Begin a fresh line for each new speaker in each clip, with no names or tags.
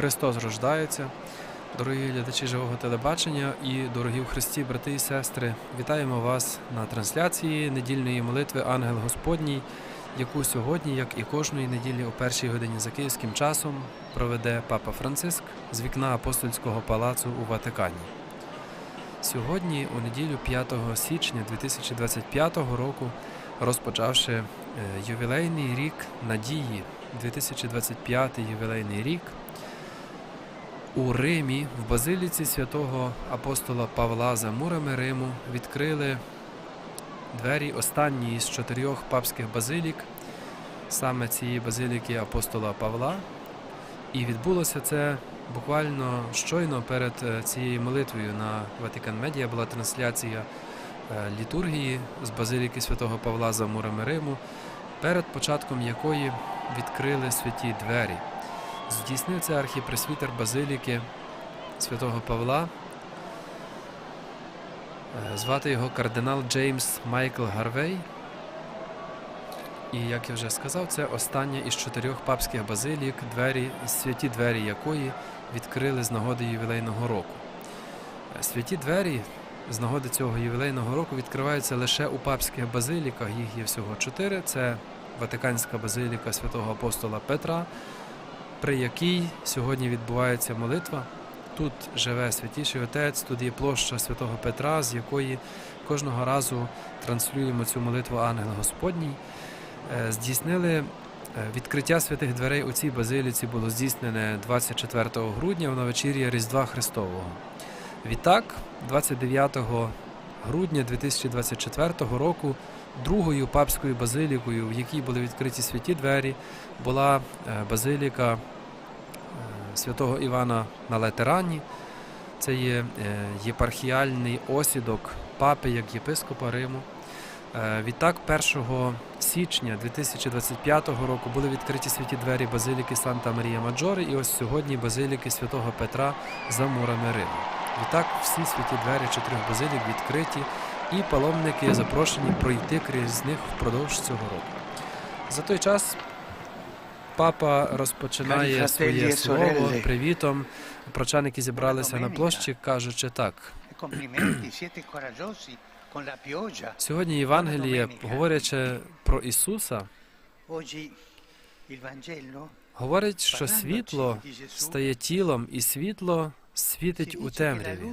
Христос рождається. Дорогі глядачі живого телебачення і дорогі в Христі, брати і сестри, вітаємо вас на трансляції недільної молитви Ангел Господній, яку сьогодні, як і кожної неділі о першій годині за київським часом, проведе Папа Франциск з вікна апостольського палацу у Ватикані. Сьогодні, у неділю 5 січня 2025 року, розпочавши е, ювілейний рік надії, 2025 ювілейний рік, у Римі, в базиліці святого апостола Павла за мурами Риму відкрили двері останньої з чотирьох папських базилік, саме цієї базиліки апостола Павла. І відбулося це буквально щойно перед е, цією молитвою на Ватикан Медіа була трансляція е, літургії з базиліки святого Павла за мурами Риму, перед початком якої відкрили святі двері. Здійснив це архіпресвітер базиліки святого Павла. Е, Звати його кардинал Джеймс Майкл Гарвей. І як я вже сказав, це остання із чотирьох папських базилік, двері, святі двері якої відкрили з нагоди ювілейного року. Е, Святі двері з нагоди цього ювілейного року відкриваються лише у папських базиліках. Їх є всього чотири. Це Ватиканська базиліка святого апостола Петра, при якій сьогодні відбувається молитва. Тут живе святіший отець, тут є площа святого Петра, з якої кожного разу транслюємо цю молитву Ангел Господній. Е, Здійснили е, відкриття святих дверей у цій базиліці було здійснене 24 грудня в новечір'я Різдва Христового. Відтак, 29 грудня 2024 року, другою папською базилікою, в якій були відкриті святі двері, була е, базиліка е, святого Івана на Латерані. Це є е, єпархіальний осідок папи як єпископа Риму. Відтак, 1 січня 2025 року були відкриті святі двері базиліки Санта Марія Маджори, і ось сьогодні базиліки святого Петра за мурами Риму. Відтак, всі святі двері чотирьох базилік відкриті, і паломники запрошені пройти крізь них впродовж цього року. За той час папа розпочинає своє слово привітом. Прочани, які зібралися на площі, кажучи так. Сьогодні Євангеліє, говорячи про Ісуса, говорить, що світло стає тілом, і світло світить у темряві,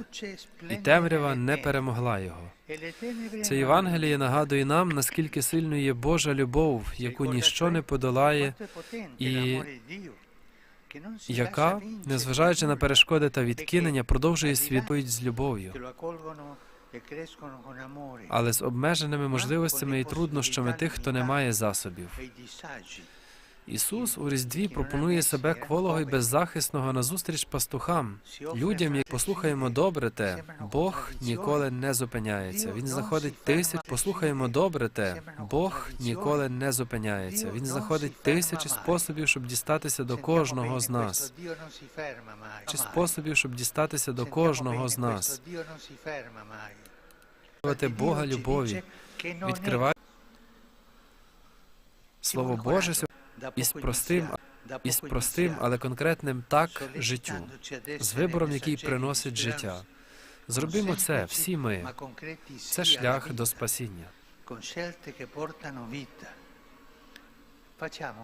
і темрява не перемогла його. Це Євангеліє нагадує нам, наскільки сильною є Божа любов, яку ніщо не подолає, і яка, незважаючи на перешкоди та відкинення, продовжує світлить з любов'ю. Але з обмеженими можливостями і труднощами тих, хто не має засобів. Ісус у Різдві пропонує себе кволого і беззахисного назустріч пастухам, людям, як послухаємо добре те, Бог ніколи не зупиняється. Він знаходить тисяч. Послухаємо добре те, Бог ніколи не зупиняється. Він знаходить тисячі способів, щоб дістатися до кожного з нас. Чи способів, щоб дістатися до кожного з нас. Бога любові, відкривати Слово Боже із простим, із простим, але конкретним так життю, з вибором, який приносить життя. Зробімо це всі ми. Це шлях до спасіння.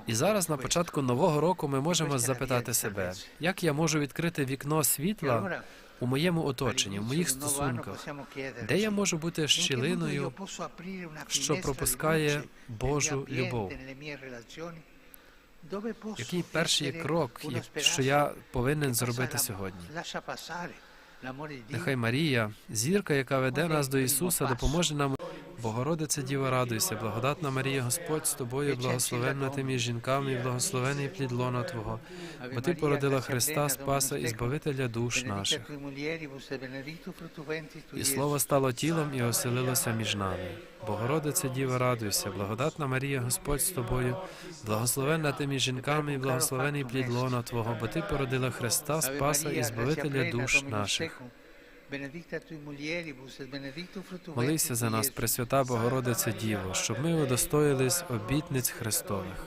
І зараз на початку нового року ми можемо запитати себе, як я можу відкрити вікно світла у моєму оточенні, в моїх стосунках, де я можу бути щілиною, що пропускає Божу любов. Який перший крок, що я повинен зробити сьогодні? Нехай Марія, зірка, яка веде нас до Ісуса, допоможе нам. Богородице Діва, радуйся, благодатна Марія, Господь з тобою, благословенна ти між жінками, і благословений плід лона Твого. Бо ти породила Христа, Спаса і Збавителя душ наших. І слово стало тілом і оселилося між нами. Богородице Діва, радуйся, благодатна Марія, Господь з тобою, благословенна ти між жінками, і благословений плід лона Твого, бо ти породила Христа, Спаса і Збавителя душ наших. Молися за нас, Пресвята Богородице Діво, щоб ми удостоїлись обітниць Христових.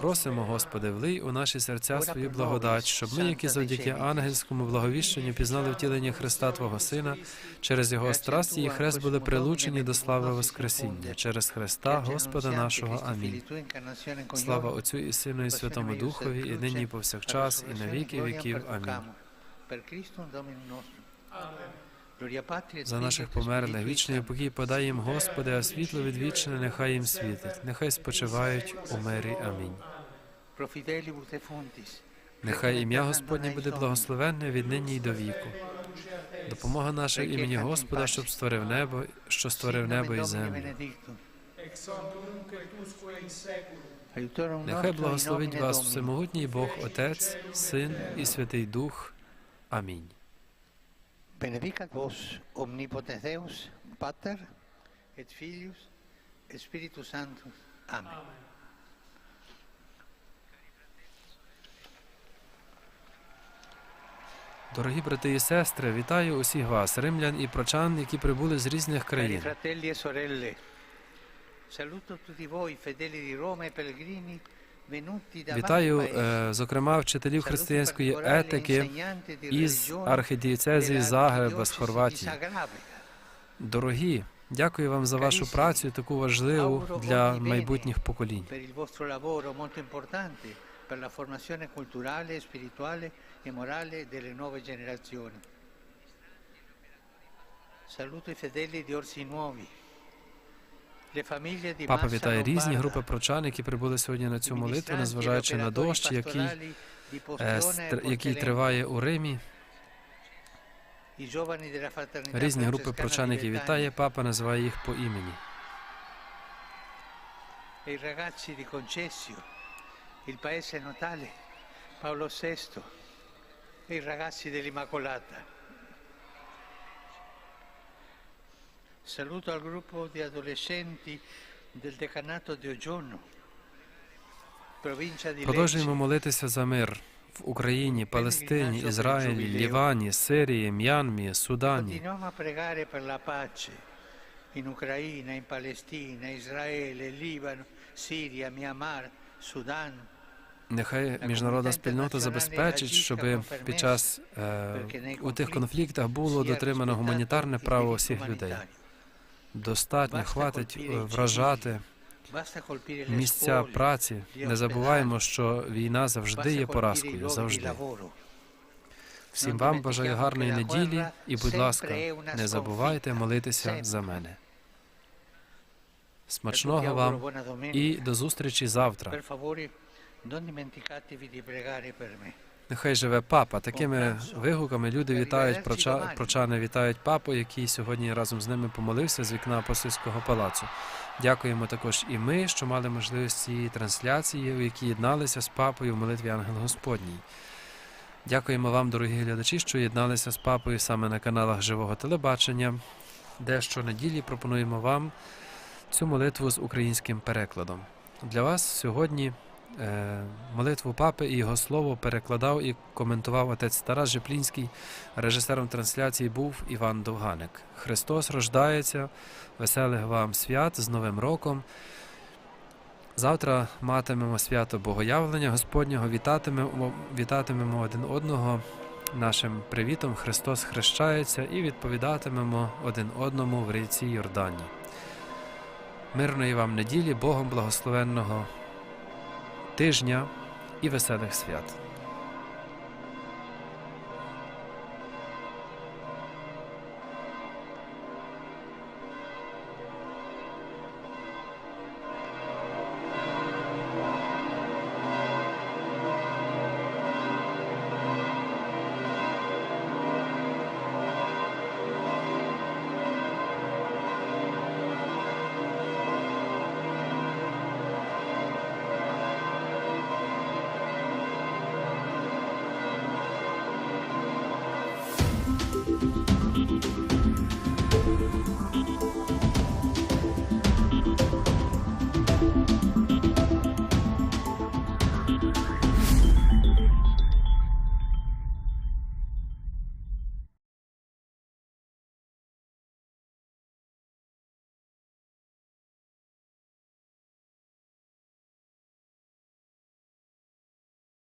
Просимо, Господи, влий у наші серця свою благодать, щоб ми, які завдяки ангельському благовіщенню пізнали втілення Христа Твого Сина, через Його страсті і хрест були прилучені до слави Воскресіння, через Христа, Господа нашого. Амінь. Слава Отцю і Сину і Святому Духові, і нині і повсякчас, і на віки віків. Амінь. За наших померлих вічний покій подай їм, Господи, а світло відвічне нехай їм світить, нехай спочивають у мирі. Амінь. Нехай ім'я Господнє буде благословенне від нині й до віку. Допомога наша в імені Господа, щоб створив небо, що створив небо і землю. Нехай благословить вас всемогутній Бог, Отець, Син і Святий Дух. Амінь.
Benedicat vos omnipotens Deus, Pater et Filius et Spiritus Sanctus. Amen.
Дорогі брати і сестри, вітаю усіх вас, римлян і прочан, які прибули з різних країн.
fratelli e sorelle, saluto tutti voi, fedeli di Roma e pellegrini,
Вітаю, е, зокрема, вчителів християнської етики із архідієцезії Загреба з Хорватії. Дорогі, дякую вам за вашу працю, таку важливу для майбутніх поколінь.
per il vostro lavoro molto importante per la formazione culturale, spirituale e morale delle nuove generazioni. Saluto i fedeli di Orsi Nuovi,
Папа вітає різні групи прочан, які прибули сьогодні на цю молитву,
e
незважаючи на дощ, який, е,
e
який триває у Римі. Різні групи прочан, які вітає, папа називає їх по імені.
e Paolo VI e i ragazzi dell'Immacolata. Saluto al gruppo di adolescenti del decanato di Oggiorno,
Продовжуємо молитися за мир в Україні, Палестині, Ізраїлі, Лівані, Сирії, М'янмі, Судані.
In Ucraina, in Palestina, Israele, Libano, Siria, Myanmar, Sudan.
Нехай міжнародна спільнота забезпечить, щоб під час е, у тих конфліктах було дотримано гуманітарне право всіх людей. Достатньо хватить е, вражати місця праці. Не забуваємо, що війна завжди є поразкою. Завжди. Всім вам бажаю гарної неділі і, будь ласка, не забувайте молитися за мене. Смачного вам і до зустрічі завтра. Нехай живе папа. Такими вигуками люди вітають проча, прочани вітають папу, який сьогодні разом з ними помолився з вікна апостольського палацу. Дякуємо також і ми, що мали можливість цієї трансляції, у якій єдналися з папою в молитві Ангел Господній. Дякуємо вам, дорогі глядачі, що єдналися з папою саме на каналах живого телебачення, де щонеділі пропонуємо вам цю молитву з українським перекладом. Для вас сьогодні молитву папи і його слово перекладав і коментував отець Тарас Жеплінський. Режисером трансляції був Іван Довганик. Христос рождається, веселих вам свят з Новим роком. Завтра матимемо свято Богоявлення Господнього, вітатимемо, вітатимемо один одного нашим привітом. Христос хрещається і відповідатимемо один одному в ріці Йордані. Мирної вам неділі, Богом благословенного тижня і веселих свят.